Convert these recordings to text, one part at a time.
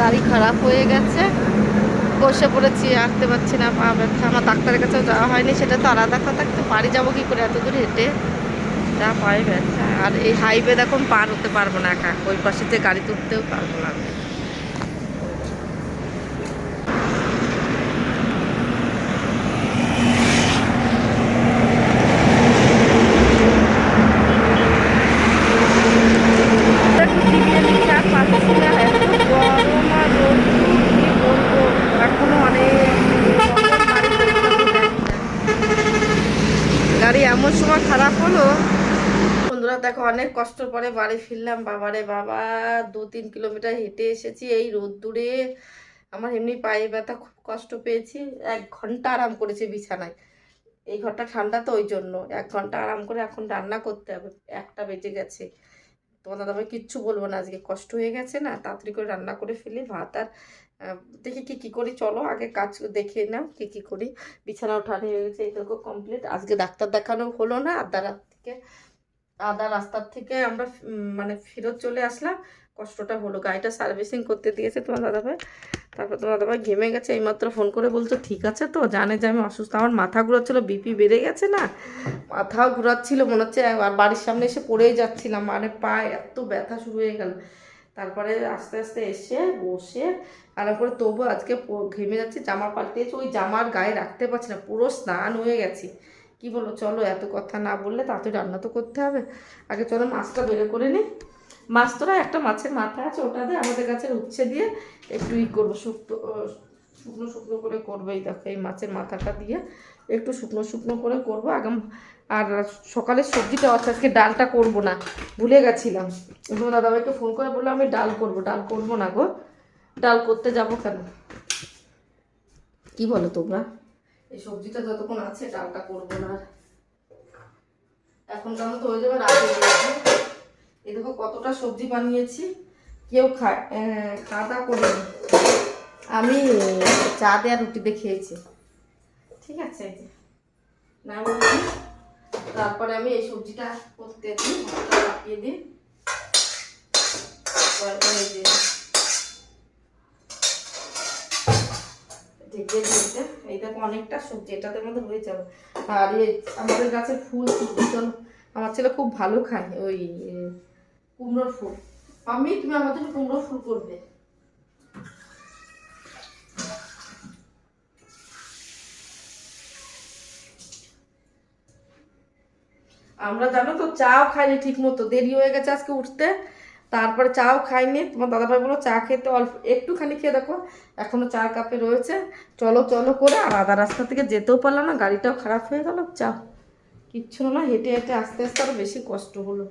গাড়ি খারাপ হয়ে গেছে। বসে পড়েছি আসতে পারছি না, পা ব্যথা। আমার ডাক্তারের কাছেও যাওয়া হয়নি, সেটা তো আলাদা কথা। কিন্তু বাড়ি যাব কী করে? এত দূর হেঁটে যা পায়ে ব্যথা। আর এই হাইওয়ে দেখুন পার হতে পারব না একা। ওই পাশে যে গাড়ি তুলতেও পারব না আমি। গাড়ি এমন সময় খারাপ হলো বন্ধুরা, দেখো অনেক কষ্ট পরে বাড়ি ফিরলাম। বাবারে বাবা, দু তিন কিলোমিটার হেঁটে এসেছি এই রোদ্দুরে। আমার এমনি পায়ে ব্যথা, খুব কষ্ট পেয়েছি। এক ঘণ্টা আরাম করেছি বিছানায়। এই ঘরটা ঠান্ডা তো ওই জন্য। এক ঘণ্টা আরাম করে এখন রান্না করতে হবে। একটা বেজে গেছে। তোমার দাদা ভাই কিচ্ছু বলব না, আজকে কষ্ট হয়ে গেছে না। তাড়াতাড়ি করে রান্না করে ফেলি, ভাত আর দেখি কি কি করি। চলো আগে কাজ দেখে নাও কি কি করি। বিছানা উঠানো হয়ে গেছে এইটুকু কমপ্লিট আজকে ডাক্তার দেখানো হলো না আধা রাত থেকে আধা রাস্তার থেকে আমরা মানে ফেরত চলে আসলাম। কষ্টটা হলো, গাড়িটা সার্ভিসিং করতে দিয়েছে তোমার দাদাভাই। তারপর তোমার দাদাভাই ঘেমে গেছে, এইমাত্র ফোন করে বলছো, ঠিক আছে তো, জানে যে আমি অসুস্থ। আমার মাথা ঘুরাচ্ছিল বিপি বেড়ে গেছে না? মাথাও ঘুরাচ্ছিল, মনে হচ্ছে আর বাড়ির সামনে এসে পড়েই যাচ্ছিলাম। মানে পায়ে এত ব্যথা শুরু হয়ে গেল। তারপরে আস্তে আস্তে এসে বসে আরাম করে তবু আজকে ঘেমে যাচ্ছি, জামা পাল্টেছি ওই জামার গায়ে রাখতে পারছি না, পুরো স্নান হয়ে গেছি। কি বলো চলো এত কথা না বললে তাড়াতাড়ি রান্না তো করতে হবে। আগে চলো মাছটা বের করে নিই মাছ তোরা একটা মাছের মাথা আছে ওটা দিয়ে আমাদের গাছের উচ্ছে দিয়ে একটু ই করব আহ, শুকনো শুকনো করে করব এই দেখো এই মাছের মাথাটা দিয়ে একটু শুকনো শুকনো করে করব। আগাম আর সকালে সবজিটা আছে আজকে ডালটা করব না ভুলে গেছিলাম। এবং দাদাভাইকে ফোন করে বলল আমি ডাল করব ডাল করব না গো। ডাল করতে যাব কেন? কি বলো তোমরা? এই সবজিটা যতক্ষণ আছে ডালটা করব না। এখন কেন তো হয়ে যাবে রাতে এই দেখো কতটা সবজি বানিয়েছি। কেউ খায় খাওয়া করেনি আমি চা দেওয়া রুটিতে খেয়েছি। ঠিক আছে? না তারপরে আমি এই সবজিটা করতে দিই দিই। ঢেকে দিয়েছে। এই দেখো অনেকটা সবজি এটাতে মধ্যে হয়ে যাবে। আর আমাদের গাছের ফুল ভীষণ আমার ছেলে খুব ভালো খায় ওই কুমড়োর ফুল। আমি, তুমি আমার জন্য কুমড়োর ফুল করবে। আমরা জানো তো চাও খাইনি ঠিক মতো দেরি হয়ে গেছে আজকে উঠতে। তারপরে চাও খাইনি, তোমার দাদাভাই বলো চা খেতে অল্প একটুখানি খেয়ে দেখো, এখনও চার কাপে রয়েছে। চলো চলো করে, আর আধা রাস্তা থেকে যেতেও পারলাম না, গাড়িটাও খারাপ হয়ে গেল চা কিচ্ছু না হেঁটে হেঁটে আস্তে আস্তে আরও বেশি কষ্ট হলো।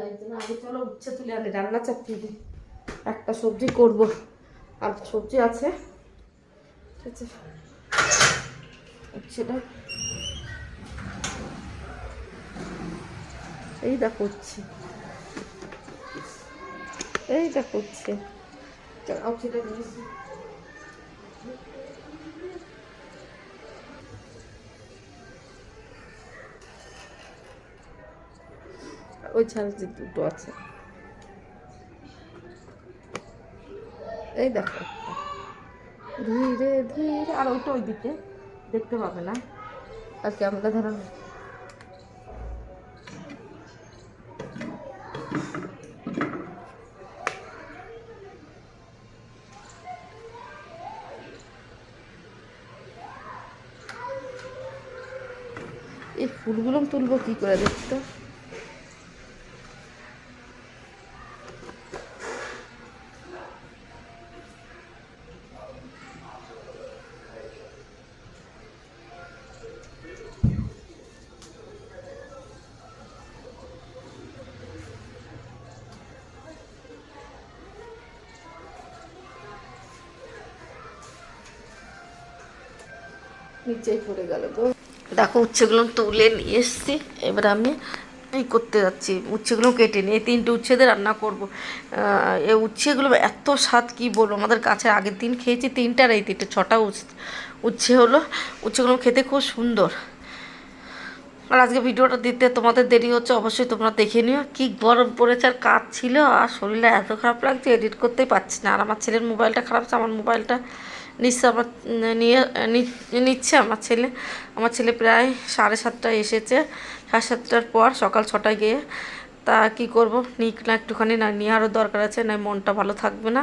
লাগছে না চলো উচ্ছে তুলে আনি, রান্না চাপিয়ে দিই। একটা সবজি করব, আর সবজি আছে। ঠিক আছে। এই দেখো এই দেখো উচ্ছে চলো উচ্ছেটা নিয়ে এসি। ওই ছাড়া যে দুটো আছে এই দেখো। ধীরে ধীরে, আর ওইটা ওই দিকে দেখতে পাবে না আর ক্যামেরা ধরা ফুলগুলো তুলবো কি করে দেখতো? নিচেই পড়ে গেল গো। দেখো উচ্ছেগুলো তুলে নিয়ে এসছি। এবার আমি এই করতে যাচ্ছি? উচ্ছেগুলো কেটে নিয়ে তিনটে উচ্ছেদের রান্না করব। এই উচ্ছেগুলো এত স্বাদ, কি বলব? আমাদের কাছে আগের দিন খেয়েছি তিনটার এই তিনটে। ছটা উচ্ছে হলো। উচ্ছেগুলো খেতে খুব সুন্দর। আর আজকে ভিডিওটা দিতে তোমাদের দেরি হচ্ছে, অবশ্যই তোমরা দেখে নিও। কি গরম পড়েছে আর কাজ ছিল আর শরীরটা এত খারাপ লাগছে, এডিট করতেই পারছি না। আর আমার ছেলের মোবাইলটা খারাপ আছে আমার মোবাইলটা নিচ্ছে আমার, নিয়ে নিচ্ছে আমার ছেলে। আমার ছেলে প্রায় সাড়ে সাতটায় এসেছে। সাড়ে সাতটার পর সকাল ছটায় গিয়ে তা কি করব? নিক না একটুখানি, না, নিয়ে আরও দরকার আছে, না, মনটা ভালো থাকবে না।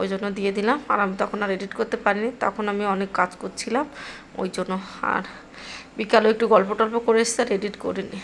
ওই জন্য দিয়ে দিলাম। আর আমি তখন আর এডিট করতে পারিনি। তখন আমি অনেক কাজ করছিলাম। ওই জন্য আর বিকালে একটু গল্প টল্প করে এসছে, আর এডিট করিনি।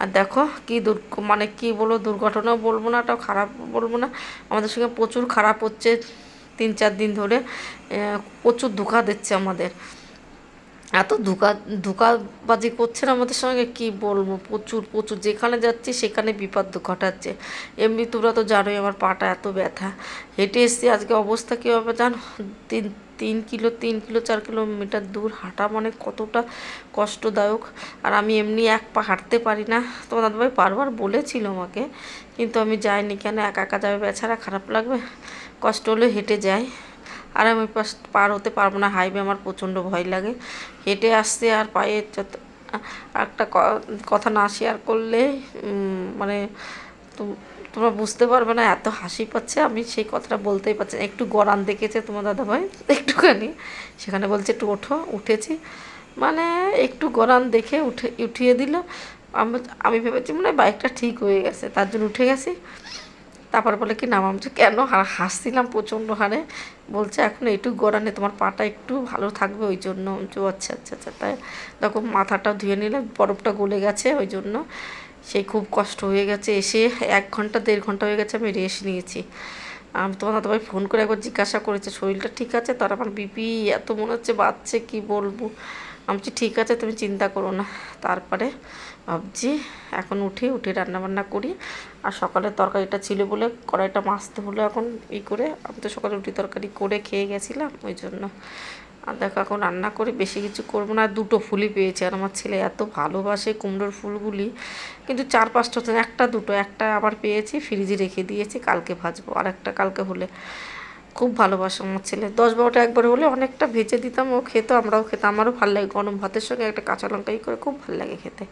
আর দেখো কি দুর মানে কি বলব, দুর্ঘটনা বলব না, ওটাও খারাপ বলব না। আমাদের সঙ্গে প্রচুর খারাপ হচ্ছে। তিন চার দিন ধরে প্রচুর ধোকা দিচ্ছে আমাদের। এত ধোকা, ধোকাবাজি করছে না আমাদের সঙ্গে, কি বলব? প্রচুর প্রচুর। যেখানে যাচ্ছি সেখানে বিপদ ঘটাচ্ছে। এমনি তোমরা তো জানোই আমার পাটা এত ব্যথা। হেঁটে এসছি, আজকে অবস্থা কী হবে জানো? তিন তিন কিলো তিন কিলো, চার কিলোমিটার দূর হাঁটা মানে কতটা কষ্টদায়ক। আর আমি এমনি এক পা হাঁটতে পারি না। তোমার দাদাভাই বারবার বলেছিল আমাকে, কিন্তু আমি যাইনি কেন? একা একা যাবে বেছাড়া খারাপ লাগবে? কষ্ট হলে হেঁটে যাই আর আমি পার হতে পারব না, হাইওয়ে আমার প্রচণ্ড ভয় লাগে। হেঁটে আসতে আর পায়ে যত একটা কথা না শেয়ার করলে মানে তো- তোমরা বুঝতে পারবে না এত হাসি পাচ্ছে আমি সেই কথাটা বলতেই পারছি। একটু গরান দেখেছে তোমার দাদাভাই একটুখানি। সেখানে বলছে একটু ওঠো উঠেছি। মানে একটু গরান দেখে উঠে উঠিয়ে দিল। আমি ভেবেছি মানে বাইকটা ঠিক হয়ে গেছে তার জন্য উঠে গেছি। তারপর বলে কি নাম আমি বলছি, কেন হাসছিলাম প্রচণ্ড হারে। বলছে এখন এইটুকু গড়ানে তোমার পাটা একটু ভালো থাকবে ওই জন্য। আচ্ছা আচ্ছা আচ্ছা। তাই তখন মাথাটা ধুয়ে নিলে বরফটা গলে গেছে ওই জন্য। সেই খুব কষ্ট হয়ে গেছে, এসে এক ঘণ্টা, দেড় ঘণ্টা হয়ে গেছে আমি রেস্ট নিয়েছি। আমি তোমার দাদাভাই ফোন করে একবার জিজ্ঞাসা করেছে, শরীরটা ঠিক আছে? তার আমার বিপি এত মনে হচ্ছে বাচ্চে কি বলব? আমি ঠিক আছে, তুমি চিন্তা করো না। তারপরে ভাবছি, এখন উঠি, উঠে রান্না বান্না করি। আর সকালের তরকারিটা ছিল বলে কড়াইটা মাছতে হলো এখন, ই করে। আমি তো সকালে রুটি তরকারি করে খেয়ে গেছিলাম, ওই জন্য। আর দেখো, এখন রান্না করে বেশি কিছু করব না। দুটো ফুলই পেয়েছি আর আমার ছেলে এত ভালোবাসে কুমড়োর ফুলগুলি। কিন্তু চার পাঁচটা হচ্ছে একটা দুটো, একটা আবার পেয়েছি, ফ্রিজে রেখে দিয়েছি, কালকে ভাজবো। আর একটা কালকে হলে খুব ভালোবাসে আমার ছেলে। দশ বারোটা একবার হলে অনেকটা ভেজে দিতাম, ও খেতো, আমরাও খেতাম। আমারও ভালো লাগে গরম ভাতের সঙ্গে একটা কাঁচা লঙ্কা ই করে খুব ভালো লাগে খেতে।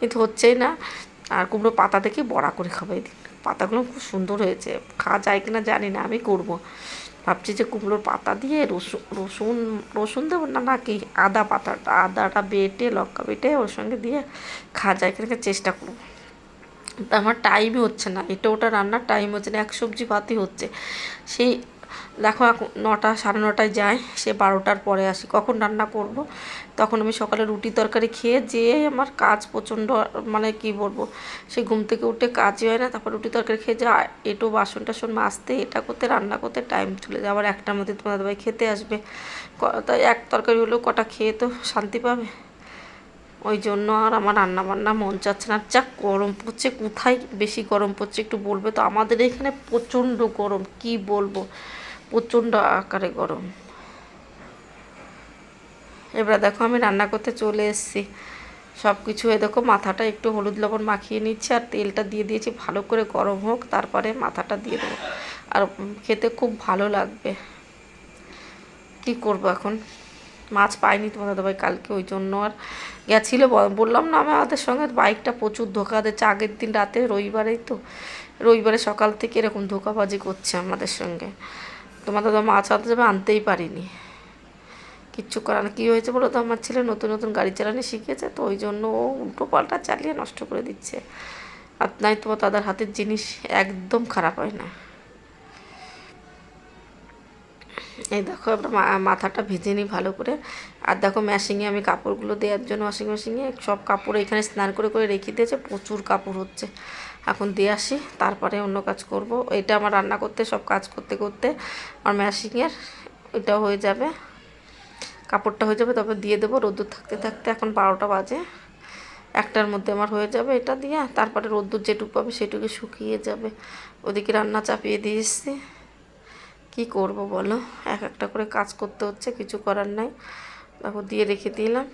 কিন্তু হচ্ছেই না। আর কুমড়ো পাতা দেখি বড়া করে খাবাই দিন পাতাগুলো খুব সুন্দর হয়েছে। খাওয়া যায় কিনা জানি না, আমি করব। ভাবছি যে কুমড়োর পাতা দিয়ে রসুন রসুন রসুন দেবো না নাকি আদা পাতাটা, আদাটা বেটে, লঙ্কা বেটে ওর সঙ্গে দিয়ে খাওয়া যায় কিনা চেষ্টা করব। আমার টাইমই হচ্ছে না, এটা ওটা রান্নার টাইম হচ্ছে না, এক সবজি ভাতই হচ্ছে। সেই দেখো এখন নটা, সাড়ে নটায় যাই সে বারোটার পরে আসি। কখন রান্না করব? তখন আমি সকালে রুটি তরকারি খেয়ে যেয়ে আমার কাজ প্রচণ্ড মানে কি বলব, সে ঘুম থেকে উঠে কাজই হয় না, তারপর রুটি তরকারি খেয়ে যা, এটো বাসন টাসন মাজতে, এটা করতে, রান্না করতে টাইম চলে যায়। আবার একটার মধ্যে তোমার দাদাভাই খেতে আসবে। তাই এক তরকারি হলেও কটা খেয়ে তো শান্তি পাবে। ওই জন্য আর আমার রান্না বান্না মন চাচ্ছে না। যা গরম পড়ছে, কোথায় বেশি গরম পড়ছে একটু বলবে তো? আমাদের এখানে প্রচণ্ড গরম, কি বলব? প্রচণ্ড আকারে গরম। এবার দেখো আমি রান্না করতে চলে এসেছি। সব কিছু এ দেখো মাথাটা একটু হলুদ লবণ মাখিয়ে নিচ্ছে আর তেলটা দিয়ে দিয়েছি, ভালো করে গরম হোক, তারপরে মাথাটা দিয়ে দেবো। আর খেতে খুব ভালো লাগবে। কি করব এখন? মাছ পাইনি তোমার দাদাভাই কালকে, ওই জন্য আর গেছিল বললাম না আমাদের সঙ্গে, বাইকটা প্রচুর ধোকা দিচ্ছে। আগের দিন রাতে রবিবারেই তো, রবিবারে সকাল থেকে এরকম ধোকাবাজি করছে আমাদের সঙ্গে। তোমার দাদা মাছ আনতে যাবে আনতেই পারিনি। কিচ্ছু করার কী হয়েছে বলো তো? আমার ছেলে নতুন নতুন গাড়ি চালানো শিখেছে, তো ওই জন্য ও উল্টো পাল্টা চালিয়ে নষ্ট করে দিচ্ছে। আর নাই তোমার দাদার হাতের জিনিস একদম খারাপ হয় না। এই দেখো মা- মাথাটা ভেজে নিই ভালো করে। আর দেখো মেশিংয়ে আমি কাপড়গুলো দেওয়ার জন্য ওয়াশিং মেশিনে সব কাপড় এখানে স্নান করে করে রেখে দিয়েছে। প্রচুর কাপড় হচ্ছে। এখন দিয়ে আসি, তারপরে অন্য কাজ করব। এটা আমার রান্না করতে, সব কাজ করতে করতে আমার মেশিংয়ের ওইটাও হয়ে যাবে। কাপড়টা হয়ে যাবে তারপর দিয়ে দেবো রোদ্দুর থাকতে থাকতে। এখন বারোটা বাজে। একটার মধ্যে আমার হয়ে যাবে এটা দিয়ে। তারপরে রোদ্দুর যেটুকু পাবে সেটুকু শুকিয়ে যাবে। ওদিকে রান্না চাপিয়ে দিয়ে এসছি। কী করব বলো? এক একটা করে কাজ করতে হচ্ছে, কিছু করার নাই। তারপর দিয়ে রেখে দিলাম।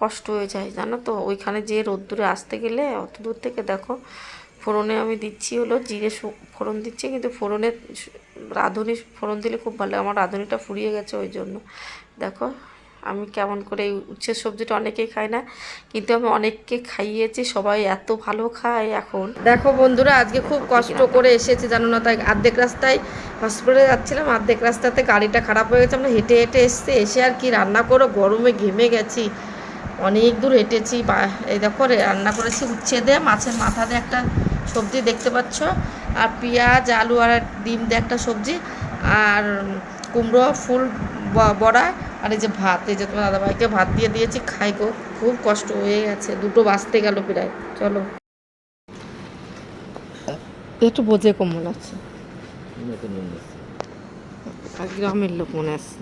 কষ্ট হয়ে যায়, জানো তো? ওইখানে যে রোদ্দুরে আসতে গেলে অত দূর থেকে দেখো, ফোড়নে আমি দিচ্ছি হলো জিরে ফোড়ন দিচ্ছি, কিন্তু ফোড়নে রাঁধুনি ফোড়ন দিলে খুব ভালো। আমার রাঁধুনিটা ফুরিয়ে গেছে ওই জন্য। দেখো, আমি কেমন করে এই উচ্ছের সবজিটা অনেকেই খায় না, কিন্তু আমি অনেককে খাইয়েছি, সবাই এত ভালো খায় এখন। দেখো বন্ধুরা, আজকে খুব কষ্ট করে এসেছি, জানো না? তাই আর্ধেক রাস্তায় হসপিটালে যাচ্ছিলাম, অর্ধেক রাস্তাতে গাড়িটা খারাপ হয়ে গেছে, আমরা হেঁটে হেঁটে এসছি, এসে আর কি রান্না করো? গরমে ঘেমে গেছি। অনেক দূর হেঁটেছি বা এই দেখো রান্না করেছি উচ্ছে দিয়ে মাছের মাথা দিয়ে একটা সবজি দেখতে পাচ্ছ। আর পেঁয়াজ আলু আর ডিম দিয়ে একটা সবজি আর কুমড়ো ফুল বড়া আর এই যে ভাত এই যে তোমার দাদাভাইকে ভাত দিয়ে দিয়েছি খাই গো খুব কষ্ট হয়ে গেছে দুটো বাঁচতে গেল প্রায় চলো। একটু বোঝে কম হচ্ছে নতুন বন্ধু আর গ্রামের লোক মনে আছে।